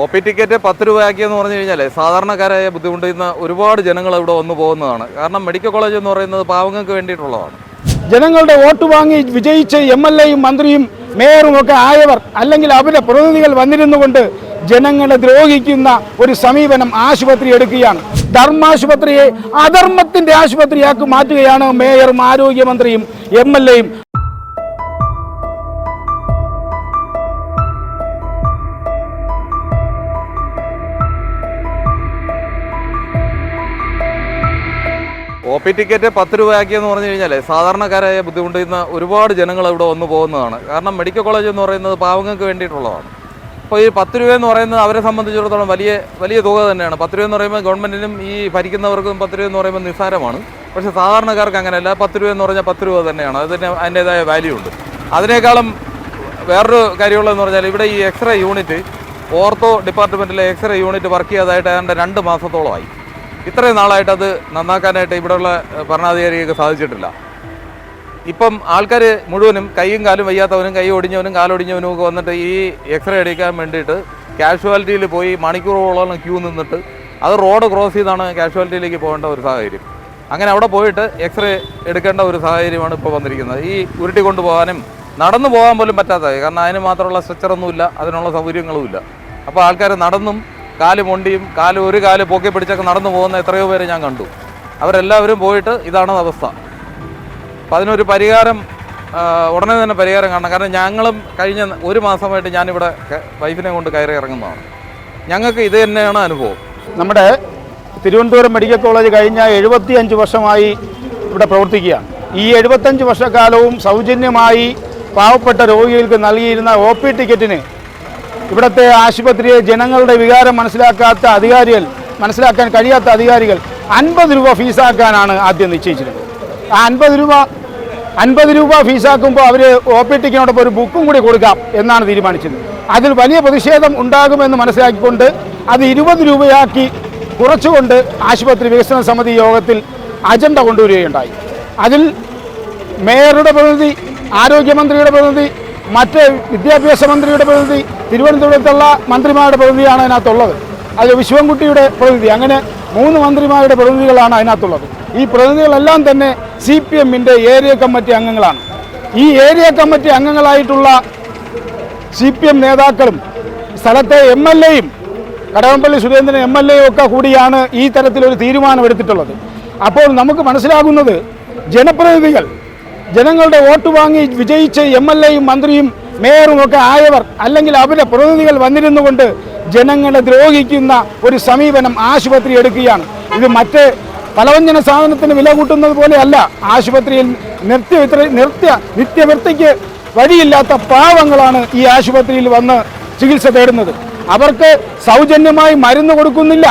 O P ticket പത്ത് രൂപയാക്കിയെന്ന് പറഞ്ഞു കഴിഞ്ഞാൽ സാധാരണക്കാരായ ബുദ്ധിമുട്ടുന്ന ഒരുപാട് ജനങ്ങൾ ഇവിടെ വന്നു പോകുന്നതാണ്. കാരണം മെഡിക്കൽ കോളേജ് എന്ന് പറയുന്നത് പാവങ്ങൾക്ക് വേണ്ടിയിട്ടുള്ളതാണ്. ജനങ്ങളുടെ വോട്ട് വാങ്ങി വിജയിച്ച് എം എൽ എയും മന്ത്രിയും മേയറും ഒക്കെ ആയവർ അല്ലെങ്കിൽ അവരുടെ പ്രതിനിധികൾ വന്നിരുന്നു കൊണ്ട് ജനങ്ങളെ ദ്രോഹിക്കുന്ന ഒരു സമീപനം ആശുപത്രി എടുക്കുകയാണ്. ധർമാശുപത്രിയെ അധർമ്മത്തിന്റെ ആശുപത്രിയാക്കി മാറ്റുകയാണ് മേയറും ആരോഗ്യമന്ത്രിയും എം എൽ എയും. ഒ പി ടിക്കറ്റ് പത്ത് രൂപയാക്കിയെന്ന് പറഞ്ഞു കഴിഞ്ഞാൽ സാധാരണക്കാരായ ബുദ്ധിമുട്ടുന്ന ഒരുപാട് ജനങ്ങൾ ഇവിടെ വന്നു പോകുന്നതാണ്. കാരണം മെഡിക്കൽ കോളേജ് എന്ന് പറയുന്നത് പാവങ്ങൾക്ക് വേണ്ടിയിട്ടുള്ളതാണ്. അപ്പോൾ ഈ പത്ത് രൂപ എന്ന് പറയുന്നത് അവരെ സംബന്ധിച്ചിടത്തോളം വലിയ വലിയ തുക തന്നെയാണ്. പത്ത് രൂപ എന്ന് പറയുമ്പോൾ ഗവൺമെന്റിനും ഈ ഭരിക്കുന്നവർക്കും പത്ത് രൂപ എന്ന് പറയുമ്പോൾ നിസ്സാരമാണ്. പക്ഷേ സാധാരണക്കാർക്ക് അങ്ങനെയല്ല. പത്ത് രൂപ എന്ന് പറഞ്ഞാൽ പത്ത് രൂപ തന്നെയാണ്. അതിന് അതിന്റേതായ വാല്യൂ ഉണ്ട്. അതിനേക്കാളും വേറൊരു കാര്യമുള്ളതെന്ന് പറഞ്ഞാൽ ഇവിടെ ഈ എക്സ്റേ യൂണിറ്റ് ഓർത്തോ ഡിപ്പാർട്ട്മെന്റിലെ എക്സ്റേ യൂണിറ്റ് വർക്ക് ചെയ്യാതായിട്ട് ഏതാണ്ട് രണ്ട് മാസത്തോളമായി. ഇത്രയും നാളായിട്ട് അത് നന്നാക്കാനായിട്ട് ഇവിടെയുള്ള ഭരണാധികാരികൾക്ക് സാധിച്ചിട്ടില്ല. ഇപ്പം ആൾക്കാർ മുഴുവനും കൈയും കാലും വയ്യാത്തവനും കൈ ഒടിഞ്ഞവനും കാലൊടിഞ്ഞവനും ഒക്കെ വന്നിട്ട് ഈ എക്സ്റേ എടുക്കാൻ വേണ്ടിയിട്ട് കാഷ്വാലിറ്റിയിൽ പോയി മണിക്കൂറുകളോളം ക്യൂ നിന്നിട്ട് അത് റോഡ് ക്രോസ് ചെയ്താണ് കാഷ്വാലിറ്റിയിലേക്ക് പോകേണ്ട ഒരു സാഹചര്യം. അങ്ങനെ അവിടെ പോയിട്ട് എക്സ്റേ എടുക്കേണ്ട ഒരു സാഹചര്യമാണ് ഇപ്പോൾ വന്നിരിക്കുന്നത്. ഈ ഉരുട്ടി കൊണ്ടുപോകാനും നടന്നു പോകാൻ പോലും പറ്റാത്തത് കാരണം അതിന് മാത്രമുള്ള സ്ട്രെച്ചറൊന്നുമില്ല അതിനുള്ള സൗകര്യങ്ങളുമില്ല അപ്പോൾ ആൾക്കാർ നടന്നും കാൽ മൊണ്ടിയും കാൽ ഒരു കാൽ പൊക്കി പിടിച്ചൊക്കെ നടന്നു പോകുന്ന എത്രയോ പേരെ ഞാൻ കണ്ടു. അവരെല്ലാവരും പോയിട്ട് ഇതാണ് അവസ്ഥ. അപ്പം അതിനൊരു പരിഹാരം ഉടനെ തന്നെ പരിഹാരം കാണണം. കാരണം ഞങ്ങളും കഴിഞ്ഞ ഒരു മാസമായിട്ട് ഞാനിവിടെ വൈഫിനെ കൊണ്ട് കയറി ഇറങ്ങുന്നതാണ്. ഞങ്ങൾക്ക് ഇത് തന്നെയാണ് അനുഭവം. നമ്മുടെ തിരുവനന്തപുരം മെഡിക്കൽ കോളേജ് കഴിഞ്ഞ എഴുപത്തി അഞ്ച് വർഷമായി ഇവിടെ പ്രവർത്തിക്കുകയാണ്. ഈ എഴുപത്തഞ്ച് വർഷക്കാലവും സൗജന്യമായി പാവപ്പെട്ട രോഗികൾക്ക് നൽകിയിരുന്ന ഒ പി ടിക്കറ്റിന് ഇവിടുത്തെ ആശുപത്രിയെ ജനങ്ങളുടെ വികാരം മനസ്സിലാക്കാത്ത അധികാരികൾ മനസ്സിലാക്കാൻ കഴിയാത്ത അധികാരികൾ അൻപത് രൂപ ഫീസാക്കാനാണ് ആദ്യം നിശ്ചയിച്ചിരുന്നത്. ആ അൻപത് രൂപ അൻപത് രൂപ ഫീസാക്കുമ്പോൾ അവർ ഒ പി ടിക്കിനോടൊപ്പം ഒരു ബുക്കും കൂടി കൊടുക്കാം എന്നാണ് തീരുമാനിച്ചത് അതിൽ വലിയ പ്രതിഷേധം ഉണ്ടാകുമെന്ന് മനസ്സിലാക്കിക്കൊണ്ട് അത് ഇരുപത് രൂപയാക്കി കുറച്ചുകൊണ്ട് ആശുപത്രി വികസന സമിതി യോഗത്തിൽ അജണ്ട കൊണ്ടുവരികയുണ്ടായി. അതിൽ മേയറുടെ പ്രതിനിധി ആരോഗ്യമന്ത്രിയുടെ പ്രതിനിധി മറ്റ് വിദ്യാഭ്യാസ മന്ത്രിയുടെ പ്രതിനിധി തിരുവനന്തപുരത്തുള്ള മന്ത്രിമാരുടെ പ്രതിനിധിയാണ് അതിനകത്തുള്ളത്. അത് വിശ്വംകുട്ടിയുടെ പ്രതിനിധി. അങ്ങനെ മൂന്ന് മന്ത്രിമാരുടെ പ്രതിനിധികളാണ് അതിനകത്തുള്ളത്. ഈ പ്രതിനിധികളെല്ലാം തന്നെ സി പി എമ്മിന്റെ ഏരിയ കമ്മിറ്റി അംഗങ്ങളാണ്. ഈ ഏരിയ കമ്മിറ്റി അംഗങ്ങളായിട്ടുള്ള സി പി എം നേതാക്കളും സ്ഥലത്തെ എം എൽ എയും കടകംപള്ളി സുരേന്ദ്രൻ എം എൽ എയും ഒക്കെ കൂടിയാണ് ഈ തരത്തിലൊരു തീരുമാനമെടുത്തിട്ടുള്ളത്. അപ്പോൾ നമുക്ക് മനസ്സിലാകുന്നത് ജനപ്രതിനിധികൾ ജനങ്ങളുടെ വോട്ട് വാങ്ങി വിജയിച്ച് എം എൽ എയും മന്ത്രിയും മേയറും ഒക്കെ ആയവർ അല്ലെങ്കിൽ അവരുടെ പ്രതിനിധികൾ വന്നിരുന്നുകൊണ്ട് ജനങ്ങളെ ദ്രോഹിക്കുന്ന ഒരു സമീപനം ആശുപത്രി എടുക്കുകയാണ്. ഇത് മറ്റ് പലവ്യഞ്ജന സാധനത്തിന് വില കൂട്ടുന്നത് പോലെയല്ല. ആശുപത്രിയിൽ നിർത്തി നിർത്തിയ നിത്യവൃത്തിക്ക് വഴിയില്ലാത്ത പാവങ്ങളാണ് ഈ ആശുപത്രിയിൽ വന്ന് ചികിത്സ തേടുന്നത്. അവർക്ക് സൗജന്യമായി മരുന്ന് കൊടുക്കുന്നില്ല.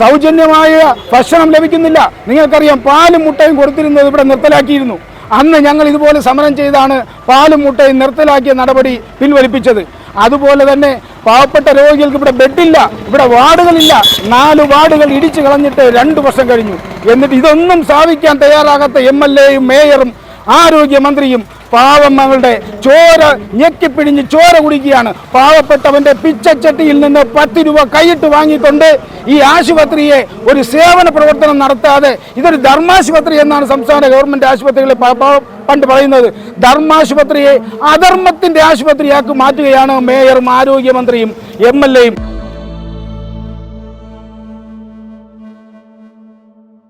സൗജന്യമായ ഭക്ഷണം ലഭിക്കുന്നില്ല. നിങ്ങൾക്കറിയാം പാലും മുട്ടയും കൊടുത്തിരുന്നത് ഇവിടെ നിർത്തലാക്കിയിരുന്നു. അന്ന് ഞങ്ങൾ ഇതുപോലെ സമരം ചെയ്താണ് പാലും മുട്ടയും നിർത്തലാക്കിയ നടപടി പിൻവലിപ്പിച്ചത്. അതുപോലെ തന്നെ പാവപ്പെട്ട രോഗികൾക്ക് ഇവിടെ ബെഡില്ല ഇവിടെ വാർഡുകളില്ല. നാല് വാർഡുകൾ ഇടിച്ചു കളഞ്ഞിട്ട് രണ്ട് വർഷം കഴിഞ്ഞു. എന്നിട്ട് ഇതൊന്നും സ്ഥാപിക്കാൻ തയ്യാറാകാത്ത എം എൽ എയും മേയറും ആരോഗ്യമന്ത്രിയും പാവങ്ങളുടെ ചോര ഞെക്കിപ്പിടിഞ്ഞ് ചോര കുടിക്കുകയാണ്. പാവപ്പെട്ടവന്റെ പിച്ചച്ചട്ടിയിൽ നിന്ന് പത്ത് രൂപ കൈയിട്ട് വാങ്ങിക്കൊണ്ട് ഈ ആശുപത്രിയെ ഒരു സേവന പ്രവർത്തനം നടത്താതെ ഇതൊരു ധർമാശുപത്രി എന്നാണ് സംസ്ഥാന ഗവൺമെന്റ് പ- പണ്ട് പറയുന്നത്. ധർമാശുപത്രിയെ അധർമ്മത്തിന്റെ ആശുപത്രിയാക്കി മാറ്റുകയാണ് മേയറും ആരോഗ്യമന്ത്രിയും എം എൽ എയും.